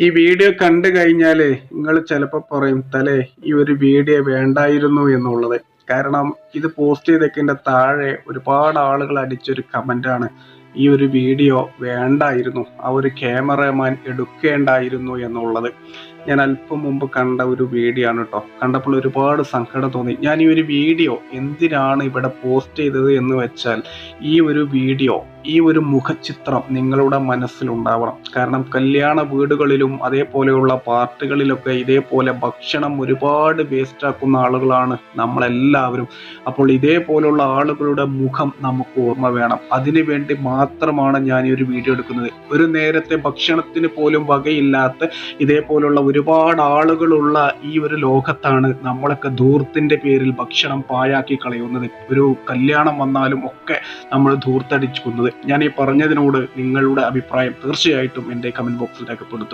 ഈ വീഡിയോ കണ്ടു കഴിഞ്ഞാൽ നിങ്ങൾ ചിലപ്പോൾ പറയും തലേ ഈ ഒരു വീഡിയോ വേണ്ടായിരുന്നു എന്നുള്ളത്. കാരണം ഇത് പോസ്റ്റ് ചെയ്തേക്കിന്റെ താഴെ ഒരുപാട് ആളുകൾ അടിച്ചൊരു കമന്റാണ് ഈ ഒരു വീഡിയോ വേണ്ടായിരുന്നു. ആ ഒരു ക്യാമറമാൻ എടുക്കേണ്ടായിരുന്നു എന്നുള്ളത്. ഞാൻ അല്പം മുമ്പ് കണ്ട ഒരു വീഡിയോ ആണ് കേട്ടോ കണ്ടപ്പോൾ ഒരുപാട് സങ്കടം തോന്നി. ഞാൻ ഈ ഒരു വീഡിയോ എന്തിനാണ് ഇവിടെ പോസ്റ്റ് ചെയ്തത് എന്ന് വെച്ചാൽ ഈ ഒരു വീഡിയോ ഈ ഒരു മുഖചിത്രം നിങ്ങളുടെ മനസ്സിലുണ്ടാവണം കാരണം കല്യാണ വീടുകളിലും അതേപോലെയുള്ള പാർട്ടികളിലൊക്കെ ഇതേപോലെ ഭക്ഷണം ഒരുപാട് വേസ്റ്റ് ആക്കുന്ന ആളുകളാണ് നമ്മളെല്ലാവരും. അപ്പോൾ ഇതേപോലുള്ള ആളുകളുടെ മുഖം നമുക്ക് ഓർമ്മ വേണം. അതിനു വേണ്ടി മാത്രമാണ് ഞാൻ ഈ ഒരു വീഡിയോ എടുക്കുന്നത്. ഒരു നേരത്തെ ഭക്ഷണത്തിന് പോലും വകയില്ലാത്ത ഇതേപോലുള്ള ഒരുപാട് ആളുകളുള്ള ഈ ഒരു ലോകത്താണ് നമ്മളൊക്കെ ധൂർത്തിന്റെ പേരിൽ ഭക്ഷണം പാഴാക്കി കളയുന്നത്. ഒരു കല്യാണം വന്നാലും ഒക്കെ നമ്മൾ ധൂർത്തടിക്കുന്നത് ഞാൻ ഈ പറഞ്ഞതിനോട് നിങ്ങളുടെ അഭിപ്രായം തീർച്ചയായിട്ടും എന്റെ കമന്റ് ബോക്സിൽ രേഖപ്പെടുത്തും.